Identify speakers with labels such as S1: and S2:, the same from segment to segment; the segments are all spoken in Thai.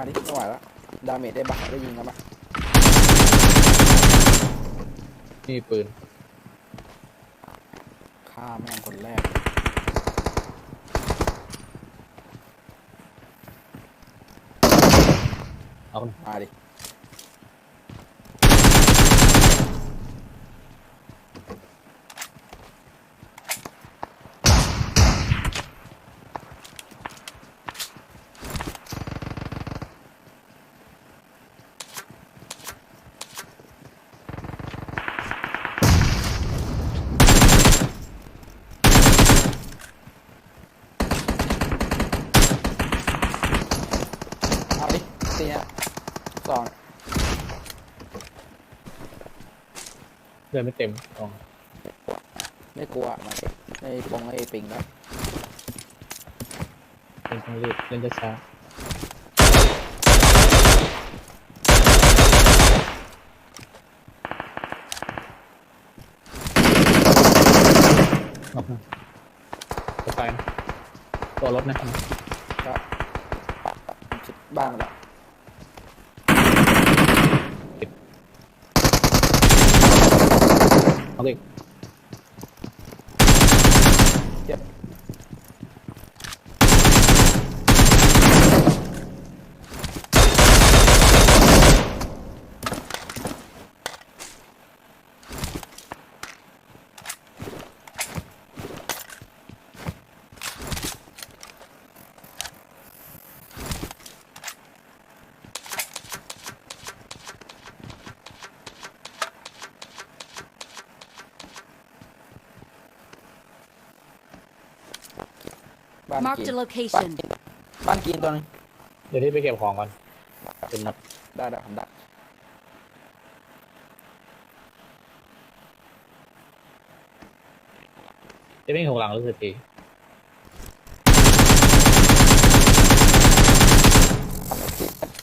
S1: มาดิไม่ไหวแล้วดาเมจได้บักได้ยิงแล้วปะ
S2: นี่ปืน
S1: ฆ่าแม่งคนแรก
S2: เอา
S1: มาดิเอาดิตีนะสอง
S2: เดินไม่เต็มลอง
S1: ไม่กลัวมาดิไอ้ปงไอ้ปิงแล้ว
S2: เล่นต้องรีบเล่นช้าๆออกมาจะไปนะตัวรถนะ
S1: ก็ชิดบ้านมาแล้ว
S2: เบ้า
S1: นกิ
S3: Marked
S1: น
S3: a
S1: บ้าน
S3: location.
S1: กินบ้านกินตัวนึง
S2: เดี๋ยวที่ไปเก็บของก่อนเป็นนัด
S1: ได้ได้ผมได้
S2: จะวิ่งหกหลังรู้สึกดี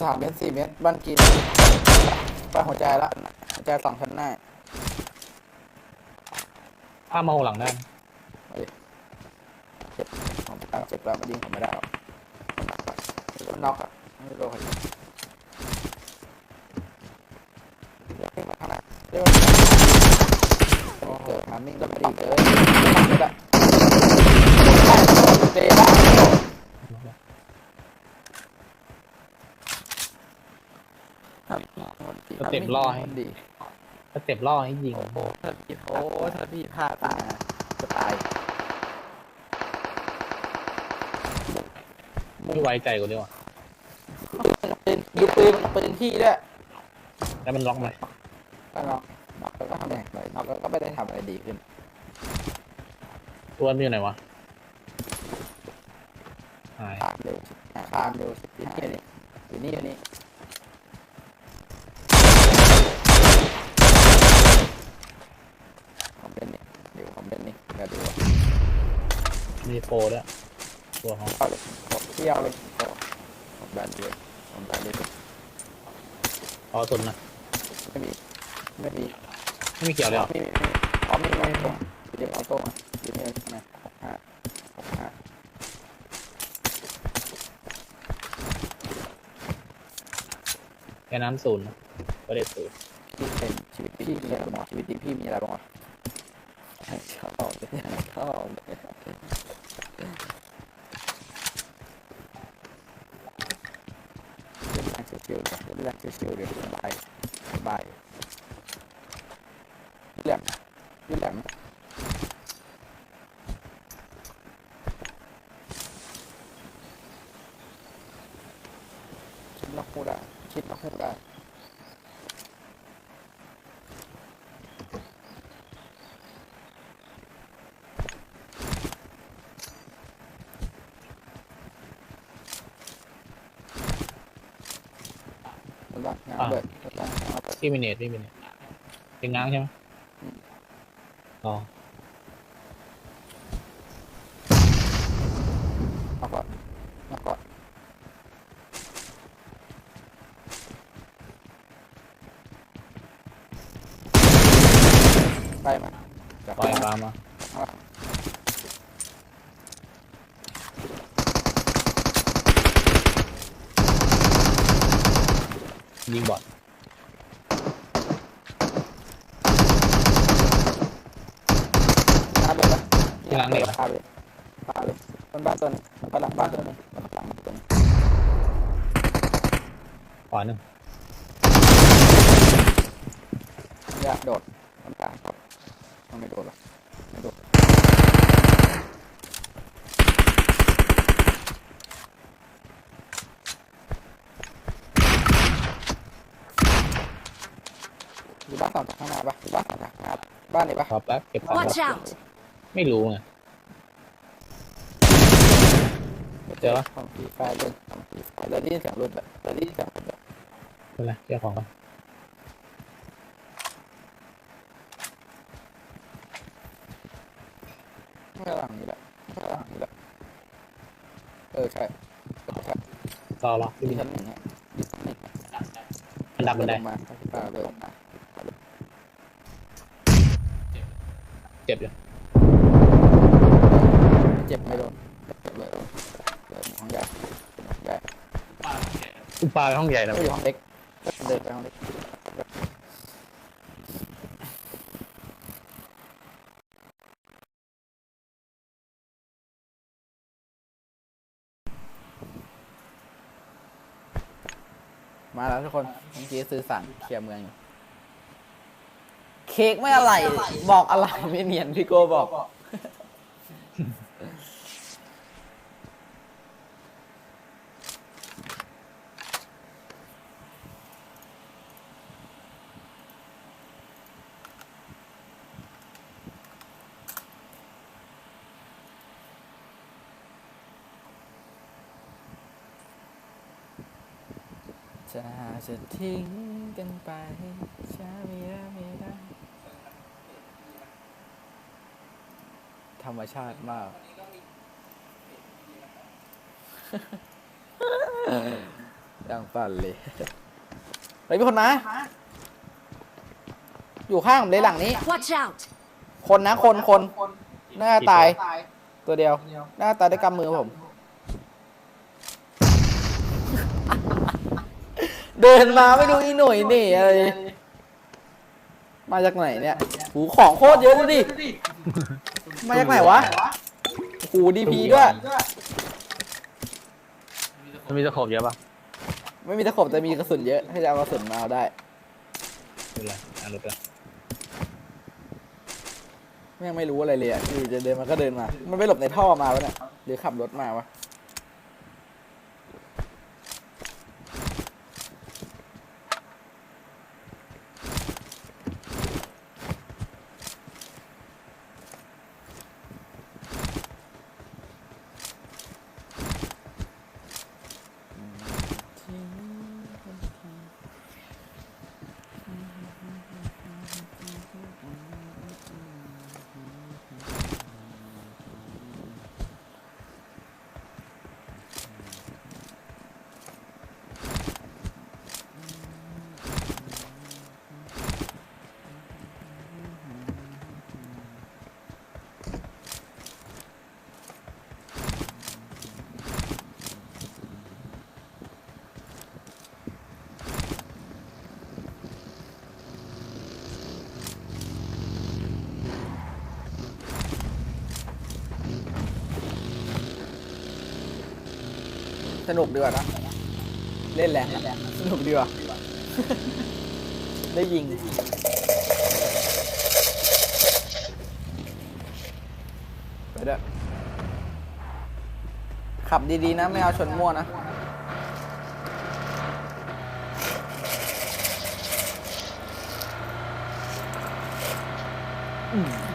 S1: สามเมตรสี่เมตรบ้านกินบ้านหัวใจละหัวใจสองชั้นหน้า
S2: ถ้ามาหกหลังได้นะ
S1: เจ็บผมตั้งเจ็บแล้วมายิงผมไม่ได้หรอกน็อกอะไม่รู้ใครเดี๋ยวมาข้างหน้าเดี๋ยวเกิดทามิ่งแล้วไม่ดีเกินไม่ได้เตะได้ดี
S2: ถ้าเต็มล่อให้ยิง
S1: โอ้โหถ้าพี่โอ้ถ้าพี่พลาดตายนะจะตาย
S2: ไม่ไว้ใจกูดีกว่า
S1: ปืนยิงปืนปืนพี่ด้วย
S2: แล้วมันล็อกไหม
S1: ก็น็อกน็อกแล้วก็ทำอะไรไปน็อกแล้วก็ไม่ได้ทำอะไรดีขึ้น
S2: ตัวมันอยู่ไหนวะหาย
S1: ตามเร็วตามเร็วสิที่นี่อยู่นี่อยู่นี่ผมเป็นนี่เดี๋ยวผมเป็นนี่เดี๋ยวดู
S2: มีโฟด้วย ตัวเขา
S1: เอาเลยผมเที่ยวเลยผมดันเลยผมดันเลย
S2: เอาตุนนะ
S1: ไม่มีไม่มี
S2: ไม่มีเกี่ยวเลยเหรอ
S1: ไม่มีอ๋อไม่มีไม่มีตรงเดี๋ยวเอาโต้มาอยู่นี่นะหกห้าหกห้า
S2: แค่น้ำศูนย์นะประเด็ดศูนย์
S1: พี่เป็นชีวิตพี่มีอะไรบ้างวะชีวิตดีพี่มีอะไรบ้างวะชอบเลยชอบเลยเล่นแรง ชิวๆเลยเล่นแรงชิวๆเลยสบายสบายแหลมแหลมคิดนอกหูได้คิดนอกหูได้ ระวังงานเบิดระวังงานเบิด
S2: ที่มิเนตที่มิเนตเป็นง้างใช่ไหมอ๋อ
S1: เอาก่อนเอาก่อนไปมาจับ
S2: ปล่อยปลามา
S1: เยิ
S2: งบอด
S1: น้าเลยปะ
S2: ที่หลังเหล็กอะ
S1: พาเลยพาเลยต้นบ้านต้นไปหลังบ้านต้นหนึงหลังบ้านต้นหนึ่ง
S2: ขวาหนึ่ง
S1: อย่าโดดมันตายมันไม่โดดหรอกไม่โดด อยู่บ้านสามจากข้างหน้าปะอยู่บ้านสามจากข้างหน้าปะบ้านไหนปะ
S2: ขอแป๊บเก็บของ
S3: Watch
S2: แป๊บ
S3: out!
S2: ไม่รู้ไงเจอปะ
S1: ของผีไฟเลยของผีไฟเลยได้ยินเสียงรถแบบได้ยินเสียงรถแบบ
S2: เป็นไรเก็บของก่อน
S1: ไม่หลังนี่แหละไม่หลังนี่แหละเออใช่เออใช่
S2: รอรอ
S1: ที่ชั้นหนึ่งเนี่ยที่ชั้นหนึ่ง
S2: มันดับบันได
S1: ลงมาพี่ป้าเลยลงมา
S2: เจ็บอยู่
S1: เจ็บไม่โดนเจ็บเลยเดินห้องใหญ่ห้องใหญ่
S2: อุปาไปห้องใหญ่นะ
S1: ก็อยู่ห้องเล็กเดินไปห้องเล็กมาแล้วทุกคนเมื่อกี้ซื้อสั่งเคลียร์เมืองอยู่เค้กไม่อะไร บอกอะไรไม่เนียนพี่โก้บอก จะจะทิ้งกันไปช้าม่ได้ไม่ได้ ธรรมชาติมาก ดังปั่นเลยเฮ้ยมีคนมา อยู่ข้างผมเลยหลังนี้
S3: Watch out!
S1: คนนะคนคนหน้าตาย ตัวเดียว หน้าตายได้วยกำมือผม เดินมาไม่ดูอีหน่วยนี่อะไรมาจากไหนเนี่ย หูของโคตรเยอะดูดิ มาจากไหนวะหูดีพีด้วย
S2: มันมีตะขบเยอะปะ
S1: ไม่มีตะขบแต่มีกระสุนเยอะ ให้จะเอากระสุนมาเอาได้
S2: เป็นไรอะรถไป
S1: แม่งไม่รู้อะไรเลยอะคือจะเดินมาก็เดินมา มันไปหลบในท่อมาวะเนี่ยหรือขับรถมาวะ สนุกดีกว่านะเล่นแรงอะสนุกดีกว่าได้ยิงไปเด้อขับดีๆนะ ไม่เอาชนมั่วนะอืมอืม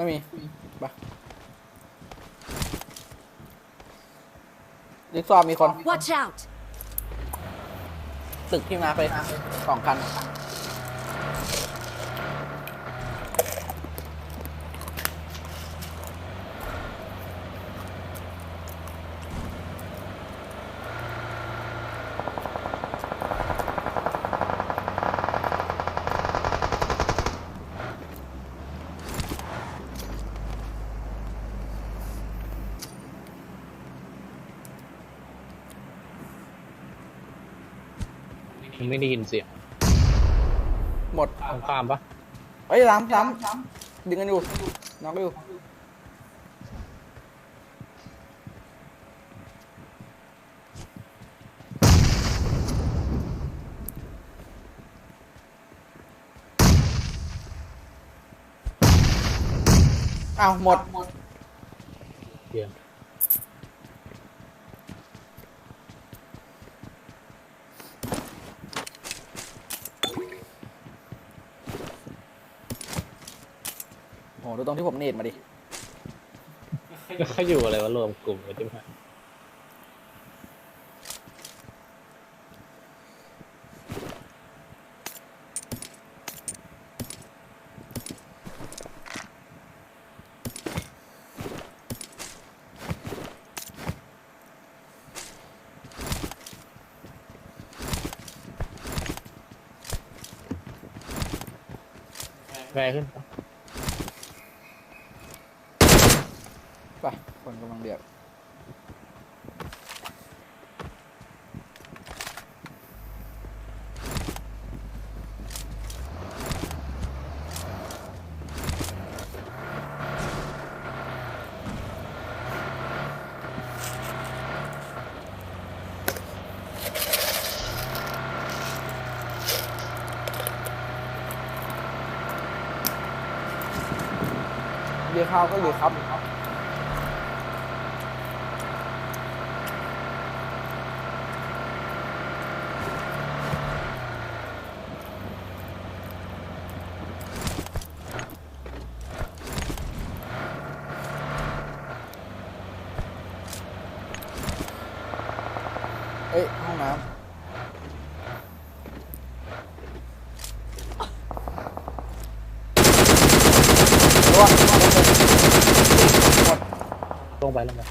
S1: ไม่มีไปดิกซอว์มีคน
S3: Watch out!
S1: ตึกพี่มาร์คเลยสองคัน
S2: ยังไม่ได้ยินเสียง
S1: หมด
S2: ตรงข้ามปะ
S1: เอ้ยล้ำล้ำดึงกันอยู่น็อกอยู่อ้าวหมด
S2: เดี๋ยว
S1: โอ้ ดูตรงที่ผมเนตมาดิ
S2: แล้วเขาอยู่อะไรวะรวมกลุ่มกันใช่ไหม แรงขึ้นปะ
S1: ไปคนกำลังเดือดเรียกเขาวก็เรียกครับ เอ้ย ห้องน้ำร่วงหมด
S2: ลงไปลงไป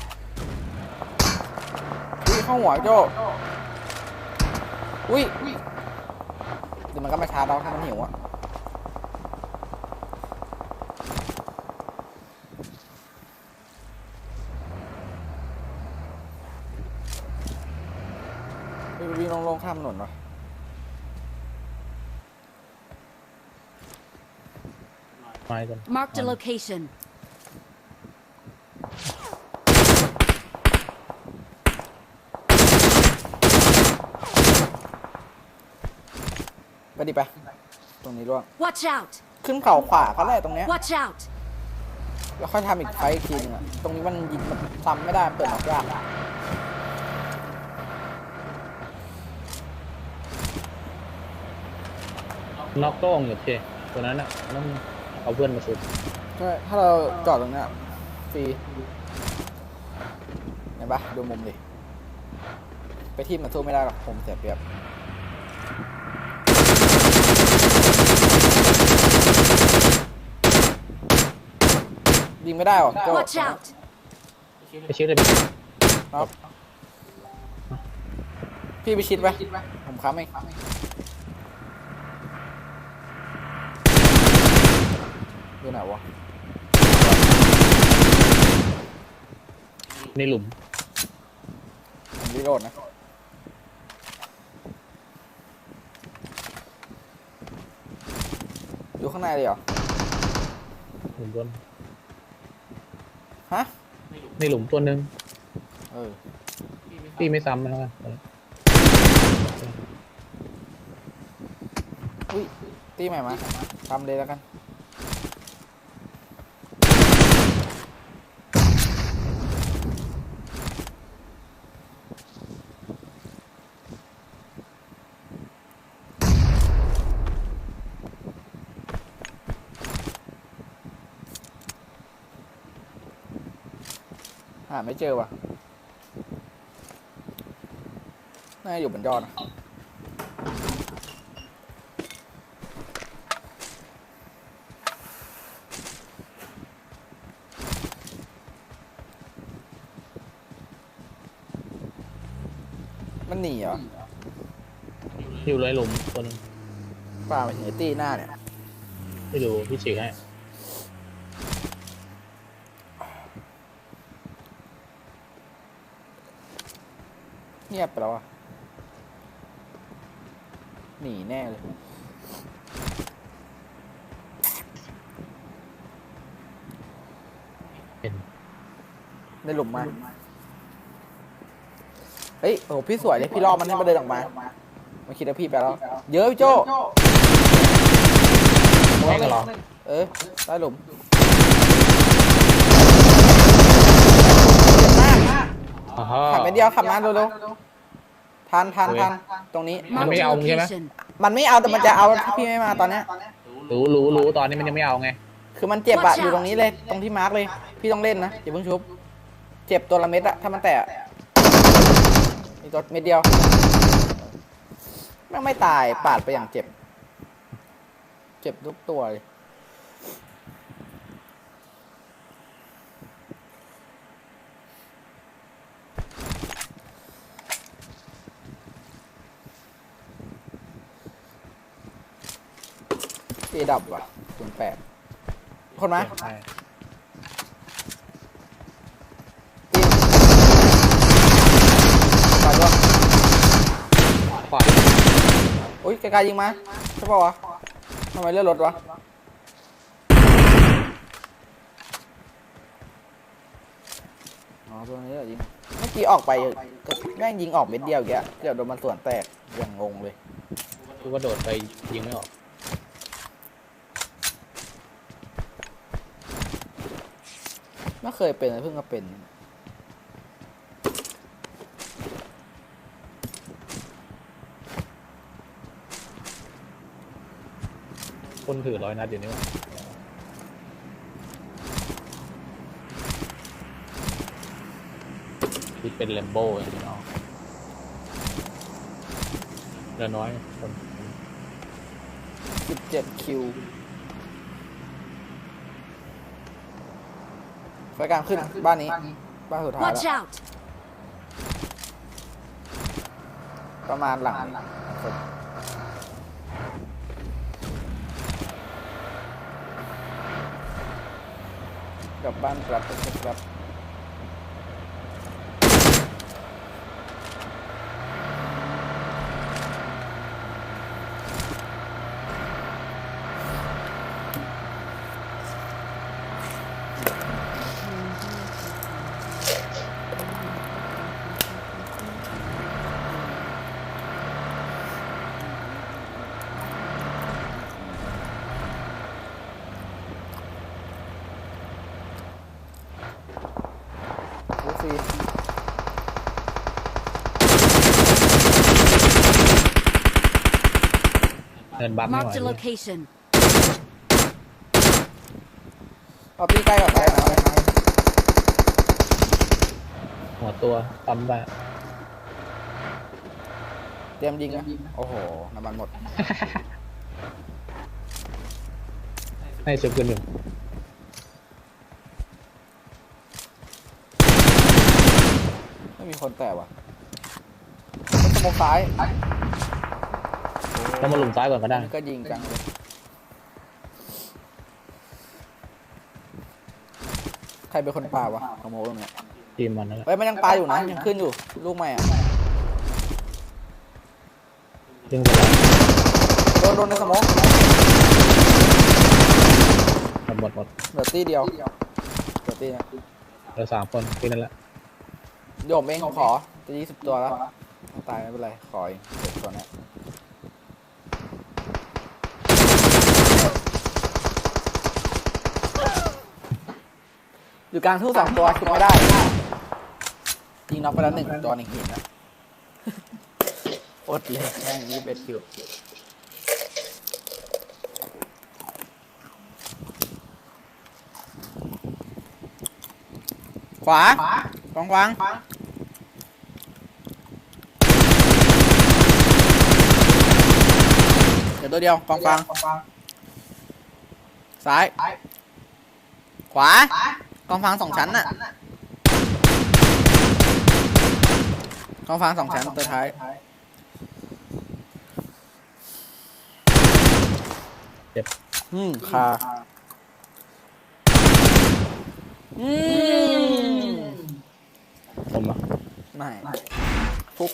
S1: อุ้ยเข้าหัวโจ้อุ้ยเดี๋ยวมันก็มาชาร์จเราถ้ามันหิวอะวิ่งวิ่งลงๆข้ามถนนวะ
S2: ไม้กัน
S3: Marked a location.
S1: ไปดิไป ตรงนี้ร่วง
S3: Watch out!
S1: ขึ้นเขาขวาก็ได้ตรงเนี้ย
S3: Watch out!
S1: แล้วค่อยทำอีกไฟต์อีกทีนึงอะตรงนี้มันยิงมันซ้ำไม่ได้เปิดออกยาก
S2: น็อกโต้งอยู่เจตัวนั้นอะต้องเอาเพื่อนมาสุด
S1: ใช่ถ้าเราจอดตรงเนี้ยฟรีเห็นปะดูมุมดิ ไปที่มันสู้ไม่ได้หรอกผมเสียเปรียบ ยิงไม่ได้หรอโจ้
S3: Watch out!
S2: ไปชิดเลย
S1: ครับพี่ไปชิดไปผมค้ำเองดูไหนวะ
S2: ในหลุม
S1: ผมรีโหลดนะอยู่ข้างในเลยเหรอ
S2: หลุมตัว
S1: ฮะ
S2: ในหลุมตัวหนึ่ง
S1: เออ
S2: พี่ไม่ซ้ำนะ
S1: อุ้ย ตีใหม่มาทำเลยแล้วกัน หาไม่เจอว่ะ น่าจะอยู่บนยอดนะมันหนีเหรอ
S2: อยู่ในหลุมตัวหนึง
S1: ป่ามันหนีตีหน้าเนี่ย
S2: ไม่รู้พี่ฉีกให้
S1: งียบไปแล้วอะหนีแน่เลย
S2: เป็น
S1: ได้หลุมมาเฮ้ยโอ้โหพี่สวยเลยพี่รอบมันให้มาเดินออกมามาคิดว่าพี่ไปแล้ว เยอะพี่โจ
S2: แม่งก็รอ
S1: เออได้หลุม
S2: อ๋อ
S1: ขับไปเดียวขับมาเร็วๆ ทันทันทันตรงนี้
S2: มันไม่
S3: Marked a
S2: เอาใช่ไหม
S3: location.
S1: มันไม่เอาแต่มันจะเอาถ้าพี่ไม่มาตอนเนี้ย
S2: รู้รู้รู้ตอนนี้มันยังไม่เอาไง
S1: คือมันเจ็บอะ
S3: Watch out
S1: อยู่ตรงนี้เลยตรงที่มาร์กเลย พี่ต้องเล่นนะอย่าเพิ่งชุบ เจ็บตัวละเม็ดอะถ้ามันแตะมีตัวเม็ดเดียวแม่งไม่ตายปาดไปอย่างเจ็บ เจ็บทุกตัวเลย ดับว่ะคูณแปดคนม
S2: ใช่
S1: ไปด้วย
S2: ขวา
S1: อุ้ยไกลๆยิงมาใช่ป่าวะทำไมเลื่อนรถวะอ๋อตัวนี้เหรอยิงเมื่อกี้ออกไปก็แม่งยิงออกเม็ดเดียวแกเกือบโดนมันสวนแตกอย่างงงเลย
S2: คือว่าโดดไปยิงไม่ออก
S1: ไม่เคยเป็นเลยเพิ่งมาเป็น
S2: คนถือร้อยนัดอยู่นี่หว่าที่เป็นแลมโบ้อย่างนี้เนาะเรือน้อยคน
S1: 17คิว ไฟกลางขึ้นบ้านนี้ บ้านสุดท้าย
S3: Watch
S1: แล้ว
S3: out!
S1: ประมาณหลังนี้กลับบ้านกลับไปกลับ ดูสิ
S2: เงิ นบัฟไม่ไหว
S3: Marked a
S2: เลย
S3: location.
S1: เอาพี่ใกล้กับไปนะ
S2: หัวตัวปั๊มได้
S1: เตรียมยิงนะโอ้โหน้ำมันหมด
S2: ให้ชุบกันหนึ่ง
S1: ไม่มีคนแตะว่ะสมองซ้าย
S2: แล้วมาหลุมซ้ายก่อนก็ได้
S1: นี่ก็ยิงจังเลยใครเป็นคนปาวะขโมยตรงเนี้ย
S2: ทีมมันนั่นแหละ
S1: เฮ้ยมันยังปาอยู่นะยังขึ้นอยู่ลูกใหม่อะ
S2: ยิงไปแล้ว
S1: โดนโดนในสมอง
S2: หมดหมดหมด
S1: เหลือตีเดียวเหลือตีนะ
S2: เหลือสามคนแค่นั้นแหละ
S1: เดี๋ยวผมเองขอจะยี่สิบตัวแล้วไม่ตายไม่เป็นไรขอเองเจ็บตัวเนี้ย อยู่กลางทุ่งสองตัวชุดไม่ได้ยิงน็อกไปแล้วหนึ่งตัวหนึ่งหินนะอดเลยแม่งยี่สิบเอ็ดคิวขวาขวางขวางเดี๋ยวตัวเดียวฟังฟังซ้าย ขวา กองฟางสองชั้นน่ะกองฟางสองชั้นตัวท้าย
S2: เจ็บ
S1: อืมคาอืม
S2: ผมอะ
S1: ไม่ฟุก